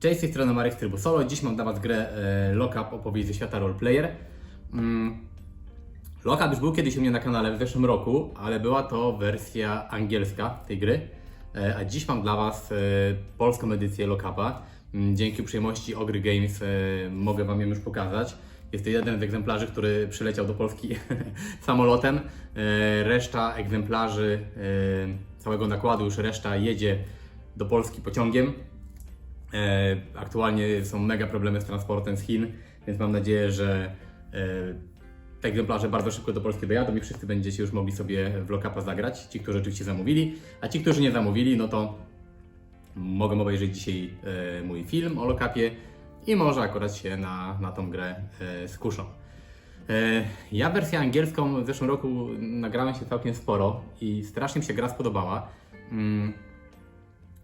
Cześć, z tej strony Marek z trybu solo. Dziś mam dla Was grę e, Lockup opowieść ze świata roleplayer. Mm. Lockup już był kiedyś u mnie na kanale w zeszłym roku, ale była to wersja angielska tej gry. E, a dziś mam dla Was e, polską edycję Lockupa. Mm, Dzięki uprzejmości Ogry Games e, mogę Wam ją już pokazać. Jest to jeden z egzemplarzy, który przyleciał do Polski samolotem. E, Reszta egzemplarzy e, całego nakładu, już reszta jedzie do Polski pociągiem. E, Aktualnie są mega problemy z transportem z Chin, więc mam nadzieję, że e, te egzemplarze bardzo szybko do Polski dojadą i wszyscy będziecie już mogli sobie w Lokapa zagrać. Ci, którzy oczywiście zamówili, a ci, którzy nie zamówili, no to mogą obejrzeć dzisiaj e, mój film o Lokapie i może akurat się na, na tą grę skuszą. Ja wersję angielską w zeszłym roku nagrałem się całkiem sporo i strasznie mi się gra spodobała.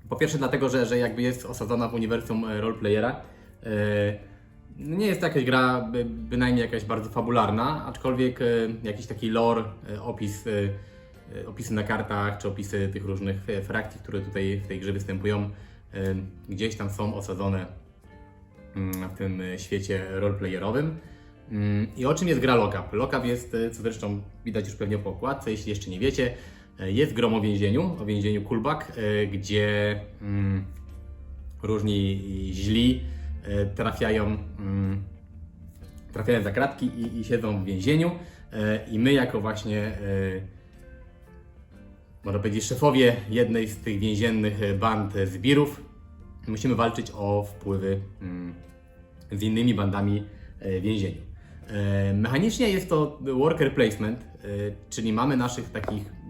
Po pierwsze dlatego, że, że jakby jest osadzona w uniwersum e, roleplayera. E, no Nie jest to jakaś gra by, bynajmniej jakaś bardzo fabularna, aczkolwiek e, jakiś taki lore, opis, opisy na kartach, czy opisy tych różnych frakcji, które tutaj w tej grze występują, gdzieś tam są osadzone mm, w tym świecie roleplayerowym. Mm, I o czym jest gra Lockup? Lockup jest, co zresztą widać już pewnie po okładce, jeśli jeszcze nie wiecie, jest grą o więzieniu, o więzieniu Kulbak, e, gdzie mm, różni źli e, trafiają, mm, trafiają za kratki i, i siedzą w więzieniu. E, I my jako właśnie, e, można powiedzieć, szefowie jednej z tych więziennych e, band e, zbirów, musimy walczyć o wpływy mm, z innymi bandami e, w więzieniu. E, Mechanicznie jest to worker placement, e, czyli mamy naszych takich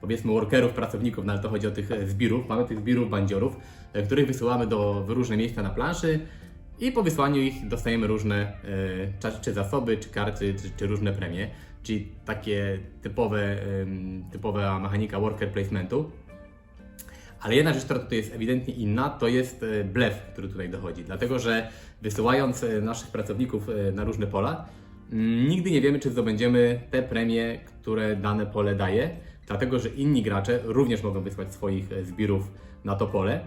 powiedzmy workerów, pracowników, no ale to chodzi o tych e, zbirów. Mamy tych zbirów, bandziorów, e, których wysyłamy do w różne miejsca na planszy i po wysłaniu ich dostajemy różne cza- czy zasoby, czy karty, czy, czy różne premie, czyli takie typowe, em, typowa mechanika worker placementu. Ale jedna rzecz, która tutaj jest ewidentnie inna, to jest blef, który tutaj dochodzi. Dlatego, że wysyłając naszych pracowników na różne pola, mm, nigdy nie wiemy, czy zdobędziemy te premie, które dane pole daje, dlatego że inni gracze również mogą wysłać swoich e, zbirów na to pole.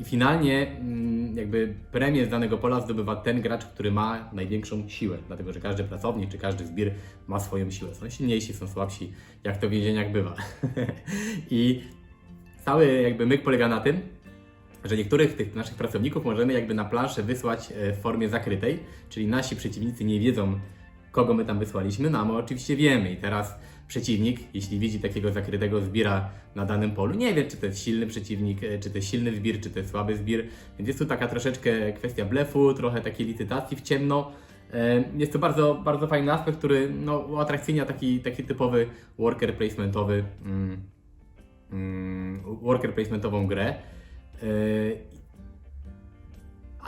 I finalnie mm, jakby premię z danego pola zdobywa ten gracz, który ma największą siłę, dlatego że każdy pracownik czy każdy zbir ma swoją siłę. Są silniejsi, są słabsi, jak to w więzieniach bywa. I cały jakby myk polega na tym, że niektórych tych naszych pracowników możemy jakby na planszę wysłać e, w formie zakrytej, czyli nasi przeciwnicy nie wiedzą, kogo my tam wysłaliśmy, no a my oczywiście wiemy i teraz przeciwnik, jeśli widzi takiego zakrytego zbira na danym polu, nie wie, czy to jest silny przeciwnik, e, czy to jest silny zbir, czy to jest słaby zbir, więc jest tu taka troszeczkę kwestia blefu, trochę takiej licytacji w ciemno. E, Jest to bardzo, bardzo fajny aspekt, który no, uatrakcyjnia taki, taki typowy worker placementowy mm, mm, worker placementową grę.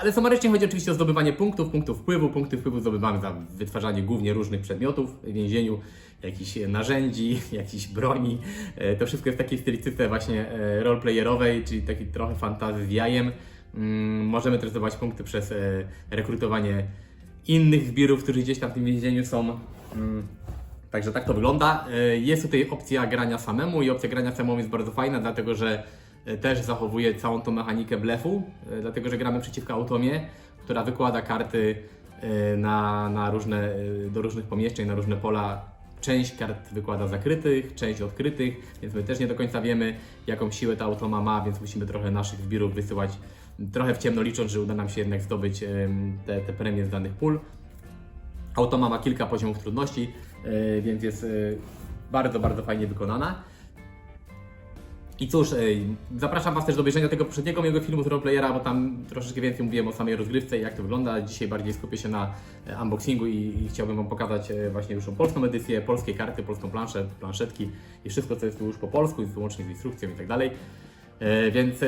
Ale sumarycznie chodzi oczywiście o zdobywanie punktów, punktów wpływu. Punkty wpływu zdobywamy za wytwarzanie głównie różnych przedmiotów w więzieniu, jakichś narzędzi, jakichś broni. Yy, To wszystko jest w takiej stylistyce właśnie yy, roleplayerowej, czyli taki trochę fantazy z jajem. Mm, Możemy też zdobywać punkty przez yy, rekrutowanie innych zbirów, którzy gdzieś tam w tym więzieniu są. Mm, Także tak to wygląda. E, Jest tutaj opcja grania samemu i opcja grania samemu jest bardzo fajna, dlatego że e, też zachowuje całą tą mechanikę blefu, e, dlatego że gramy przeciwko automie, która wykłada karty e, na, na różne, e, do różnych pomieszczeń, na różne pola. Część kart wykłada zakrytych, część odkrytych, więc my też nie do końca wiemy, jaką siłę ta automa ma, więc musimy trochę naszych zbirów wysyłać trochę w ciemno, licząc, że uda nam się jednak zdobyć te, te premie z danych pól. Automa ma kilka poziomów trudności, e, więc jest e, bardzo, bardzo fajnie wykonana. I cóż, zapraszam Was też do obejrzenia tego poprzedniego mojego filmu z roleplayera, bo tam troszeczkę więcej mówiłem o samej rozgrywce i jak to wygląda. Dzisiaj bardziej skupię się na e, unboxingu i, i chciałbym Wam pokazać e, właśnie już polską edycję, polskie karty, polską planszę, planszetki i wszystko, co jest tu już po polsku, wyłącznie z instrukcją i tak dalej. E, Więc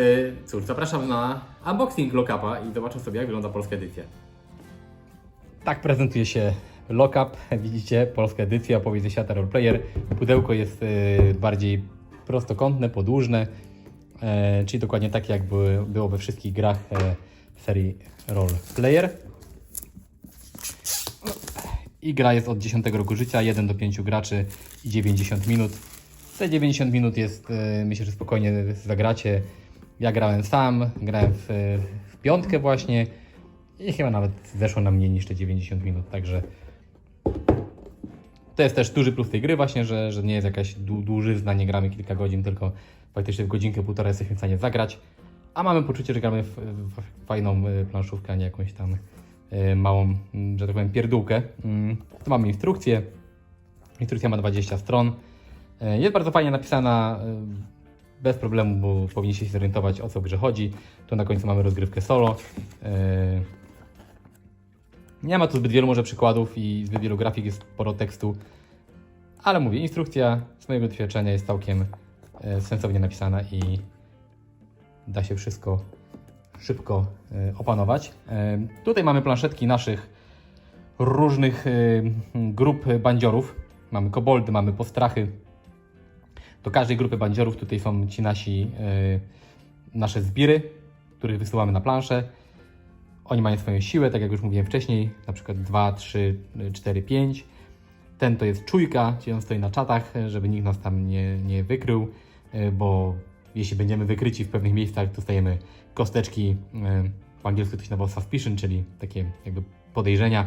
cóż, zapraszam na unboxing Lockapa i zobaczę sobie, jak wygląda polska edycja. Tak prezentuje się Lockup. Widzicie, polska edycja, opowieść ze świata roleplayer. Pudełko jest bardziej prostokątne, podłużne, e, czyli dokładnie takie, jak były, było we wszystkich grach e, serii roleplayer. I gra jest od 10 roku życia, 1 do 5 graczy i 90 minut. Te 90 minut jest, e, myślę, że spokojnie zagracie. Ja grałem sam, grałem w, piątkę właśnie i chyba nawet zeszło na mniej niż te 90 minut, także to jest też duży plus tej gry właśnie, że, że nie jest jakaś dłu- dłużyzna, nie gramy kilka godzin, tylko faktycznie w godzinkę, półtora jesteśmy w stanie zagrać, a mamy poczucie, że gramy w, w fajną y, planszówkę, a nie jakąś tam y, małą, mm, że tak powiem, pierdółkę. Mm, Tu mamy instrukcję. Instrukcja ma 20 stron. Y, Jest bardzo fajnie napisana, bez problemu, bo powinniście się zorientować o co grze chodzi. Tu na końcu mamy rozgrywkę solo. Nie ma tu zbyt wielu może przykładów i zbyt wielu grafik, jest sporo tekstu. Ale mówię, instrukcja z mojego doświadczenia jest całkiem e, sensownie napisana i da się wszystko szybko e, opanować. E, Tutaj mamy planszetki naszych różnych grup bandziorów. Mamy koboldy, mamy postrachy. Do każdej grupy bandziorów tutaj są ci nasi nasze zbiry, których wysyłamy na planszę. Oni mają swoją siłę, tak jak już mówiłem wcześniej, na przykład 2, 3, 4, 5. Ten to jest czujka, czyli on stoi na czatach, żeby nikt nas tam nie, nie wykrył, e, bo jeśli będziemy wykryci w pewnych miejscach, dostajemy kosteczki, e, po angielsku to się nazywa suspicion, czyli takie jakby podejrzenia.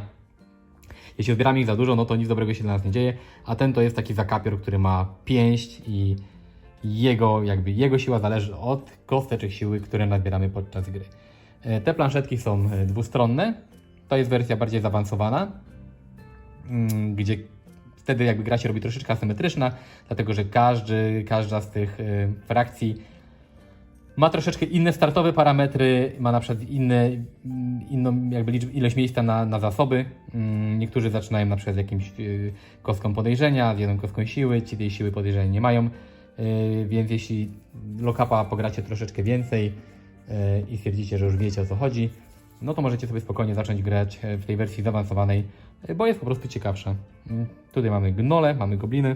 Jeśli zbieramy ich za dużo, no to nic dobrego się dla nas nie dzieje, a ten to jest taki zakapior, który ma pięść i jego, jakby jego siła zależy od kosteczek siły, które nazbieramy podczas gry. E, Te planszetki są e, dwustronne. To jest wersja bardziej zaawansowana, mm, gdzie wtedy jakby gra się robi troszeczkę asymetryczna, dlatego że każdy, każda z tych e, frakcji ma troszeczkę inne startowe parametry, ma na przykład inne, mm, inną jakby liczb, ilość miejsca na, na zasoby. Mm, Niektórzy zaczynają na przykład z jakimś kostką podejrzenia, z jedną kostką siły, ci tej siły podejrzenia nie mają, więc jeśli lokapa pogracie troszeczkę więcej i stwierdzicie, że już wiecie o co chodzi, no to możecie sobie spokojnie zacząć grać e, w tej wersji zaawansowanej, y, bo jest po prostu ciekawsza. Mm, Tutaj mamy gnole, mamy gobliny.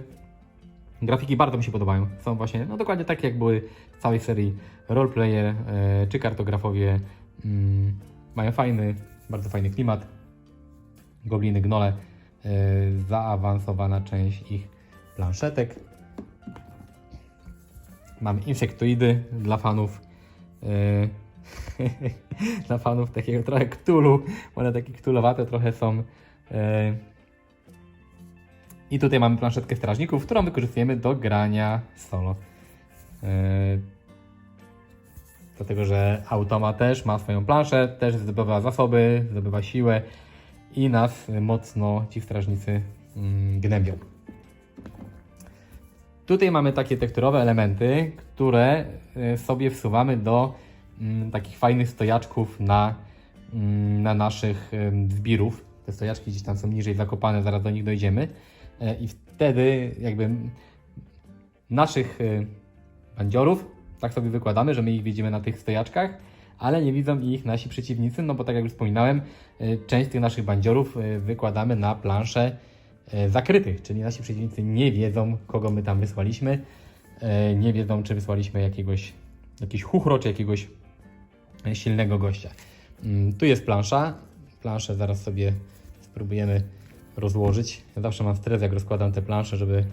Grafiki bardzo mi się podobają. Są właśnie no dokładnie takie, jak były w całej serii roleplayer e, czy kartografowie. Mm, mają fajny, bardzo fajny klimat. Gobliny, gnole, e, zaawansowana część ich planszetek. Mamy insektoidy dla fanów. E, dla fanów takiego trochę ktulu. One takie ktulowate trochę są. E, i tutaj mamy planszetkę strażników, którą wykorzystujemy do grania solo. Yy, dlatego, że automa też ma swoją planszę, też zdobywa zasoby, zdobywa siłę i nas mocno ci strażnicy mm, gnębią. Tutaj mamy takie tekturowe elementy, które y, sobie wsuwamy do mm, takich fajnych stojaczków na, mm, na naszych zbirów. Te stojaczki gdzieś tam są niżej zakopane, zaraz do nich dojdziemy. E, I wtedy jakby naszych y, bandziorów tak sobie wykładamy, że my ich widzimy na tych stojaczkach, ale nie widzą ich nasi przeciwnicy, no bo tak jak już wspominałem, część tych naszych bandziorów wykładamy na plansze y, zakrytych, czyli nasi przeciwnicy nie wiedzą, kogo my tam wysłaliśmy, y, nie wiedzą, czy wysłaliśmy jakiegoś, jakiś chuchro, czy jakiegoś y, silnego gościa. Mm, Tu jest plansza, planszę zaraz sobie spróbujemy rozłożyć. Ja zawsze mam stres, jak rozkładam te plansze, żeby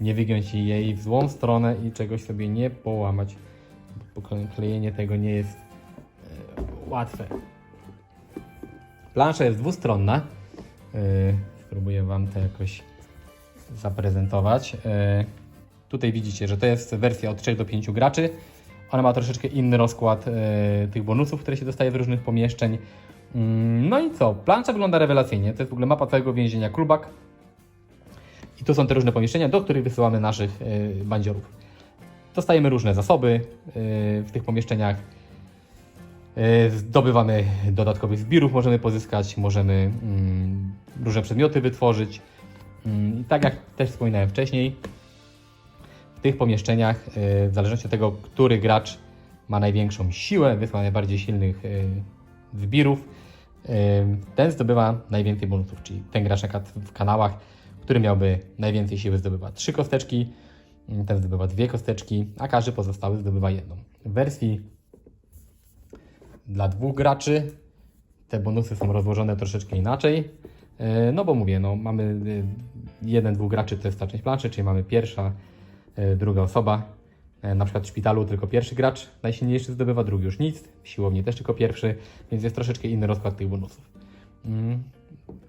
nie wygiąć jej w złą stronę i czegoś sobie nie połamać. Bo klejenie tego nie jest e, łatwe. Plansza jest dwustronna. E, spróbuję Wam to jakoś zaprezentować. E, tutaj widzicie, że to jest wersja od 3 do 5 graczy. Ona ma troszeczkę inny rozkład e, tych bonusów, które się dostaje z różnych pomieszczeń. Mm, No i co? Plansza wygląda rewelacyjnie. To jest w ogóle mapa całego więzienia Krubak. I tu są te różne pomieszczenia, do których wysyłamy naszych y, bandziorów. Dostajemy różne zasoby w tych pomieszczeniach. Y, zdobywamy dodatkowych zbirów, możemy pozyskać, możemy mm, różne przedmioty wytworzyć. Mm, I tak jak też wspominałem wcześniej, w tych pomieszczeniach, y, w zależności od tego, który gracz ma największą siłę, wysła najbardziej silnych y, zbirów, ten zdobywa najwięcej bonusów, czyli ten gracz w kanałach, który miałby najwięcej siły zdobywa trzy kosteczki, y, ten zdobywa dwie kosteczki, a każdy pozostały zdobywa jedną. W wersji dla dwóch graczy te bonusy są rozłożone troszeczkę inaczej, y, no bo mówię, no mamy y, jeden, dwóch graczy to jest ta część planszy, czyli mamy pierwsza, y, druga osoba, E, Na przykład w szpitalu tylko pierwszy gracz najsilniejszy zdobywa, drugi już nic, w siłowni też tylko pierwszy, więc jest troszeczkę inny rozkład tych bonusów. Mm.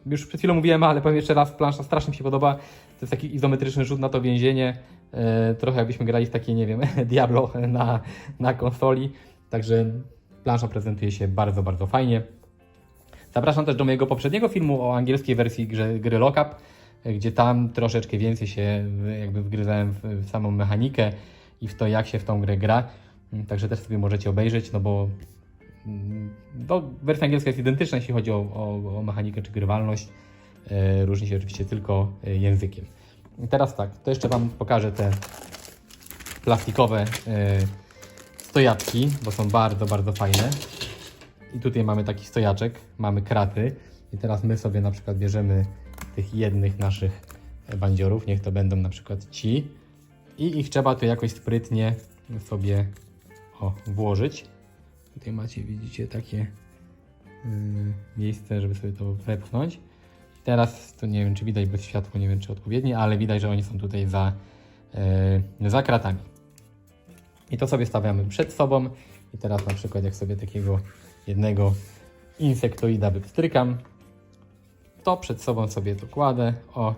Już przed chwilą mówiłem, ale powiem jeszcze raz, plansza strasznie mi się podoba. To jest taki izometryczny rzut na to więzienie. E, trochę jakbyśmy grali w takie, nie wiem, Diablo na, na konsoli. Także plansza prezentuje się bardzo, bardzo fajnie. Zapraszam też do mojego poprzedniego filmu o angielskiej wersji grze, gry Lockup, gdzie tam troszeczkę więcej się jakby wgryzałem w, w samą mechanikę i w to, jak się w tą grę gra. Także też sobie możecie obejrzeć, no bo mm, no, wersja angielska jest identyczna, jeśli chodzi o, o, o mechanikę czy grywalność. E, różni się oczywiście tylko e, językiem. I teraz tak, to jeszcze Wam pokażę te plastikowe e, stojaczki, bo są bardzo, bardzo fajne. I tutaj mamy taki stojaczek, mamy kraty. I teraz my sobie na przykład bierzemy tych jednych naszych bandziorów, niech to będą na przykład ci. I ich trzeba tu jakoś sprytnie sobie o, włożyć. Tutaj macie, widzicie, takie yy, miejsce, żeby sobie to wepchnąć. Teraz to nie wiem, czy widać bez światła, nie wiem, czy odpowiednie, ale widać, że oni są tutaj za, yy, za kratami. I to sobie stawiamy przed sobą. I teraz na przykład jak sobie takiego jednego insektoida wypstrykam, to przed sobą sobie to kładę, o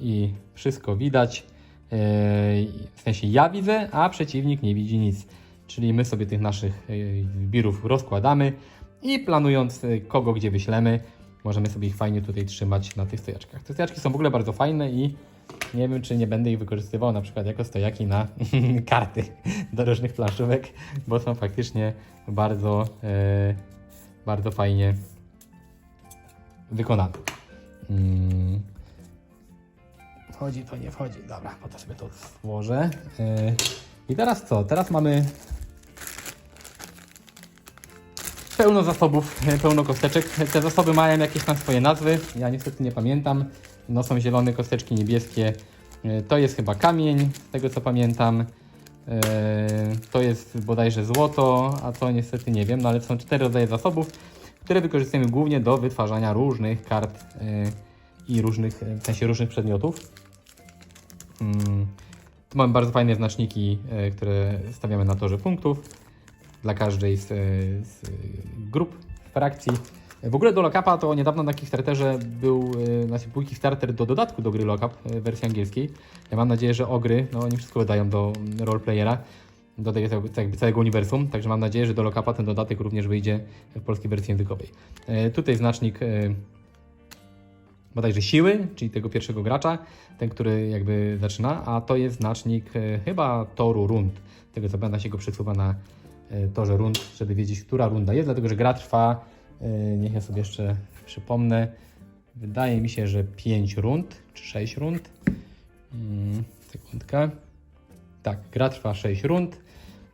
i wszystko widać. Yy, W sensie ja widzę, a przeciwnik nie widzi nic. Czyli my sobie tych naszych yy, zbirów rozkładamy i planując yy, kogo gdzie wyślemy, możemy sobie ich fajnie tutaj trzymać na tych stojaczkach. Te stojaczki są w ogóle bardzo fajne i nie wiem, czy nie będę ich wykorzystywał na przykład jako stojaki na karty do różnych planszówek, bo są faktycznie bardzo, e, bardzo fajnie wykonane. Mm. Wchodzi, to nie wchodzi. Dobra, po to sobie to włożę. E, I teraz co? Teraz mamy pełno zasobów, e, pełno kosteczek. Te zasoby mają jakieś tam swoje nazwy. Ja niestety nie pamiętam. No są zielone kosteczki niebieskie. E, To jest chyba kamień, z tego co pamiętam. E, To jest bodajże złoto, a to niestety nie wiem, no ale są cztery rodzaje zasobów, które wykorzystujemy głównie do wytwarzania różnych kart i różnych, w sensie różnych przedmiotów. Mm, Tu mamy bardzo fajne znaczniki, które stawiamy na torze punktów dla każdej z, e, z e, grup, frakcji. W ogóle do Lockapa to niedawno na Kickstarterze był, e, znaczy był Kickstarter do dodatku do gry Lockup e, w wersji angielskiej. Ja mam nadzieję, że ogry, no oni wszystko wydają do roleplayera, do tego jakby- całego uniwersum, także mam nadzieję, że do Lockapa ten dodatek również wyjdzie w polskiej wersji językowej. E, Tutaj znacznik e, bodajże siły, czyli tego pierwszego gracza, ten, który jakby zaczyna, a to jest znacznik e, chyba toru rund. Tego co będę się go przesuwa na e, torze rund, żeby wiedzieć, która runda jest, dlatego że gra trwa, e, niech ja sobie jeszcze przypomnę, wydaje mi się, że 5 rund, czy 6 rund. Mm, sekundkę. Tak, gra trwa 6 rund.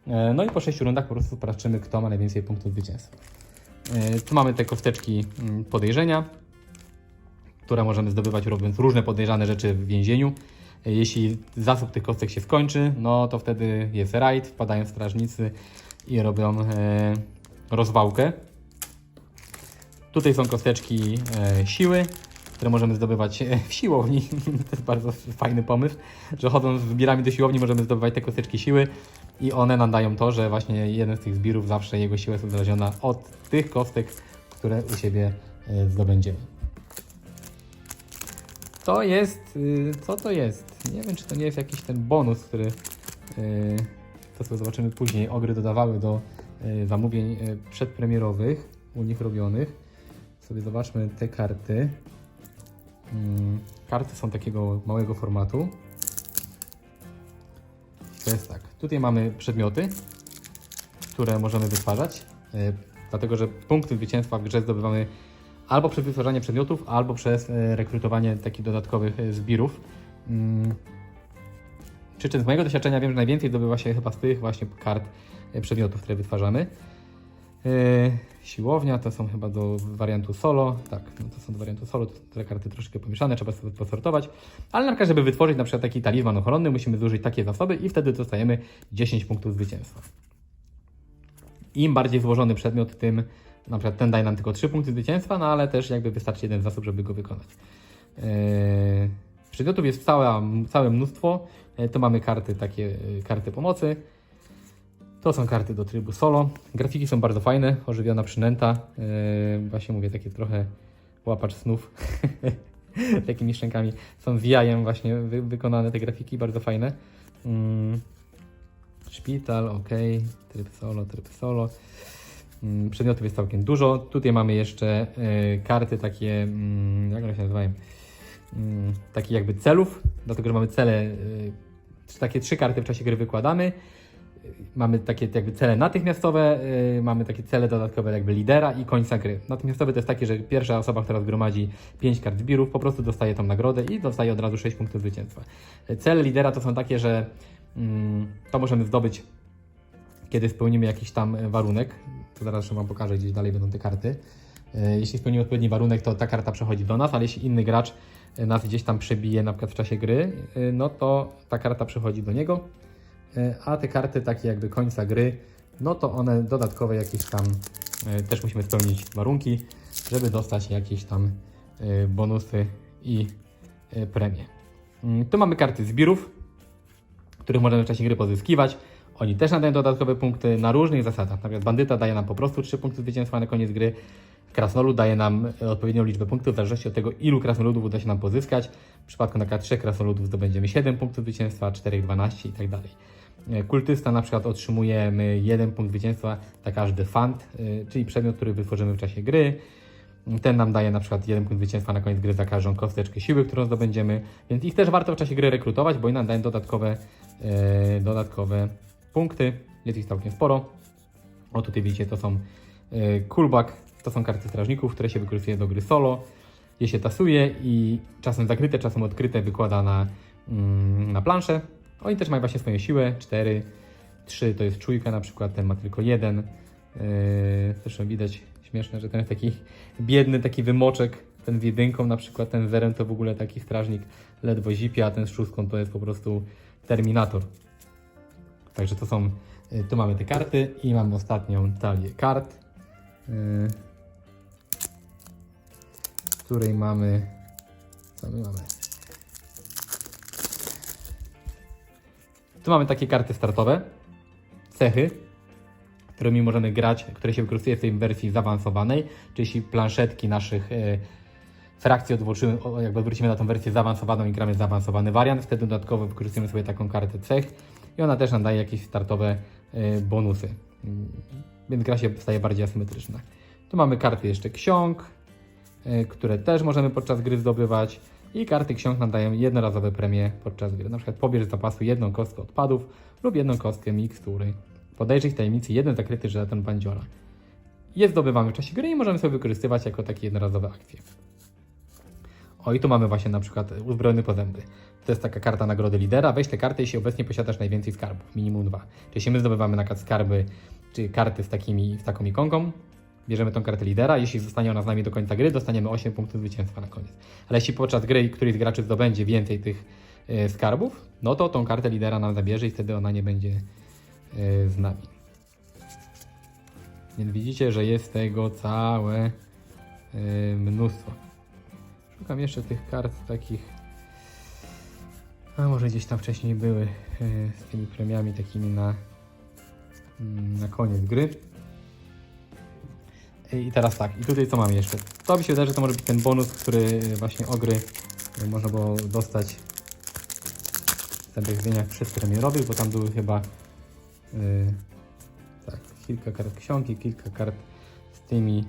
E, No i po 6 rundach po prostu patrzymy, kto ma najwięcej punktów zwycięstwa. E, Tu mamy te kosteczki mm, podejrzenia które możemy zdobywać robiąc różne podejrzane rzeczy w więzieniu. E, Jeśli zasób tych kostek się skończy, no to wtedy jest rajd, wpadają strażnicy i robią e, rozwałkę. Tutaj są kosteczki e, siły, które możemy zdobywać e, w siłowni. to jest bardzo fajny pomysł, że chodząc z zbirami do siłowni możemy zdobywać te kosteczki siły i one nam dają to, że właśnie jeden z tych zbirów zawsze jego siła jest uzależniona od tych kostek, które u siebie zdobędziemy. To jest. y, Co to jest? Nie wiem, czy to nie jest jakiś ten bonus, który. To sobie zobaczymy później. Ogry dodawały do y, zamówień y, przedpremierowych, u nich robionych. Sobie zobaczmy te karty. Mm, Karty są takiego małego formatu. To jest tak. Tutaj mamy przedmioty, które możemy wytwarzać. y, Dlatego, że punkty zwycięstwa w grze zdobywamy albo przez wytwarzanie przedmiotów, albo przez e, rekrutowanie takich dodatkowych e, zbirów. Przy czym z mojego doświadczenia wiem, że najwięcej zdobywa się chyba z tych właśnie kart e, przedmiotów, które wytwarzamy. E, siłownia to są chyba do wariantu solo. Tak, no to są do wariantu solo, te karty troszkę pomieszane, trzeba sobie posortować. Ale na przykład, żeby wytworzyć na przykład taki talizman ochronny, musimy zużyć takie zasoby i wtedy dostajemy 10 punktów zwycięstwa. Im bardziej złożony przedmiot, tym na przykład ten daje nam tylko 3 punkty zwycięstwa, no ale też jakby wystarczy jeden zasób, żeby go wykonać. Yy, przedmiotów jest całe, całe mnóstwo. E, Tu mamy karty, takie e, karty pomocy. To są karty do trybu solo. Grafiki są bardzo fajne, ożywiona przynęta. Yy, właśnie mówię, takie trochę łapacz snów. Takimi szczękami. Są z jajem właśnie wy, wykonane te grafiki, bardzo fajne. Mm. Szpital, ok. Tryb solo, tryb solo. Mm, Przedmiotów jest całkiem dużo. Tutaj mamy jeszcze e, karty takie, mm, jak one się nazywają? Takie jakby celów, dlatego że mamy cele, e, takie trzy karty w czasie gry wykładamy. Mamy takie jakby cele natychmiastowe, yy, mamy takie cele dodatkowe jakby lidera i końca gry. Natychmiastowe to jest takie, że pierwsza osoba, która zgromadzi 5 kart zbirów, po prostu dostaje tą nagrodę i dostaje od razu 6 punktów zwycięstwa. Yy, Cele lidera to są takie, że mm, to możemy zdobyć, kiedy spełnimy jakiś tam warunek. To zaraz Wam pokażę, gdzieś dalej będą te karty. Yy, Jeśli spełnimy odpowiedni warunek, to ta karta przechodzi do nas, ale jeśli inny gracz yy, nas gdzieś tam przebije, na przykład w czasie gry, yy, no to ta karta przechodzi do niego. E, a te karty takie jakby końca gry, no to one dodatkowe jakieś tam też musimy spełnić warunki, żeby dostać jakieś tam bonusy i premie. Mm, Tu mamy karty zbirów, których możemy w czasie gry pozyskiwać. Oni też nadają dodatkowe punkty na różnych zasadach. Na przykład bandyta daje nam po prostu 3 punkty zwycięstwa na koniec gry. Krasnolud daje nam e, odpowiednią liczbę punktów w zależności od tego, ilu krasnoludów uda się nam pozyskać. W przypadku na przykład 3 krasnoludów zdobędziemy 7 punktów zwycięstwa, 4 12 i tak dalej. E, Kultysta na przykład otrzymujemy 1 punkt zwycięstwa za każdy fant, e, czyli przedmiot, który wytworzymy w czasie gry. Ten nam daje na przykład 1 punkt zwycięstwa na koniec gry za każdą kosteczkę siły, którą zdobędziemy, więc ich też warto w czasie gry rekrutować, bo oni nam dają dodatkowe, dodatkowe punkty. Jest ich całkiem sporo. O tutaj widzicie, to są e, Kulbak, to są karty strażników, które się wykorzystuje do gry solo. Je się tasuje i czasem zakryte, czasem odkryte wykłada na, mm, na planszę. Oni też mają właśnie swoją siłę, 4, 3 to jest czujka na przykład, ten ma tylko jeden. Yy, zresztą widać śmieszne, że ten jest taki biedny, taki wymoczek, ten z jedynką na przykład, ten zerem to w ogóle taki strażnik ledwo zipia, a ten z szóstką to jest po prostu Terminator. Także to są, yy, tu mamy te karty i mamy ostatnią talię kart, yy, której mamy, co my mamy? Tu mamy takie karty startowe, cechy, którymi możemy grać, które się wykorzystuje w tej wersji zaawansowanej, czyli jeśli planszetki naszych e, frakcji odwrócimy, jakby odwrócimy na tą wersję zaawansowaną i gramy zaawansowany wariant, wtedy dodatkowo wykorzystujemy sobie taką kartę cech i ona też nam daje jakieś startowe e, bonusy. Mm, Więc gra się staje bardziej asymetryczna. Tu mamy karty jeszcze ksiąg, które też możemy podczas gry zdobywać. I karty ksiąg nam dają jednorazowe premie podczas gry. Na przykład pobierz z zapasu jedną kostkę odpadów lub jedną kostkę mikstury. Podejrzyj tajemnicy jeden zakryty żelaton bandziora. Je zdobywamy w czasie gry i możemy sobie wykorzystywać jako takie jednorazowe akcje. O i tu mamy właśnie na przykład uzbrojony po zęby. To jest taka karta nagrody lidera. Weź tę kartę, jeśli obecnie posiadasz najwięcej skarbów, minimum dwa. Czyli jeśli my zdobywamy na przykład skarby, czy karty z, takimi, z taką ikonką, bierzemy tą kartę lidera. Jeśli zostanie ona z nami do końca gry, dostaniemy 8 punktów zwycięstwa na koniec. Ale jeśli podczas gry któryś z graczy zdobędzie więcej tych e, skarbów, no to tą kartę lidera nam zabierze i wtedy ona nie będzie e, z nami. Więc widzicie, że jest tego całe e, mnóstwo. Szukam jeszcze tych kart takich. A może gdzieś tam wcześniej były z tymi premiami takimi na, mm, na koniec gry. I teraz tak, i tutaj co mamy jeszcze? To mi się wydaje, że to może być ten bonus, który właśnie ogry e, można było dostać w tych zdjęciach przedpremierowych, bo tam były chyba yy, tak, kilka kart książki, kilka kart z tymi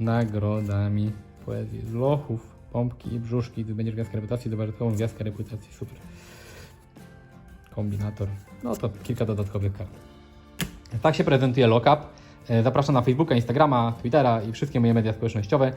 nagrodami poezji z lochów, pompki i brzuszki. Gdy będziesz gwiazdkę reputacji, dodatkową gwiazdkę reputacji, super. Kombinator, no to kilka dodatkowych kart. Tak się prezentuje lockup. E, Zapraszam na Facebooka, Instagrama, Twittera i wszystkie moje media społecznościowe,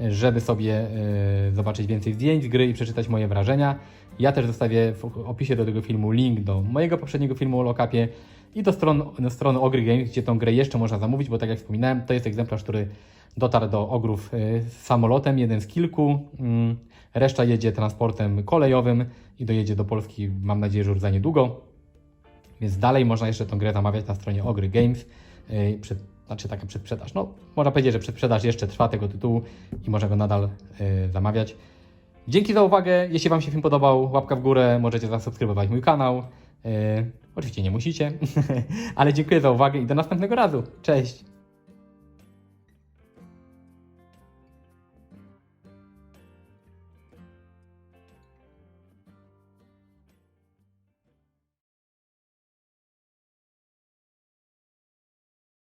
e, żeby sobie e, zobaczyć więcej zdjęć gry i przeczytać moje wrażenia. Ja też zostawię w opisie do tego filmu link do mojego poprzedniego filmu o lockupie i do stron, do strony Ogry Games, gdzie tą grę jeszcze można zamówić, bo tak jak wspominałem, to jest egzemplarz, który dotarł do ogrów samolotem, jeden z kilku. Mm, Reszta jedzie transportem kolejowym i dojedzie do Polski, mam nadzieję, że już za niedługo. Więc dalej można jeszcze tą grę zamawiać na stronie Ogry Games. Yy, Przed, znaczy taka przedsprzedaż. No, można powiedzieć, że przedsprzedaż jeszcze trwa tego tytułu i można go nadal yy, zamawiać. Dzięki za uwagę. Jeśli Wam się film podobał, łapka w górę, możecie zasubskrybować mój kanał. Yy, oczywiście nie musicie, ale dziękuję za uwagę i do następnego razu. Cześć!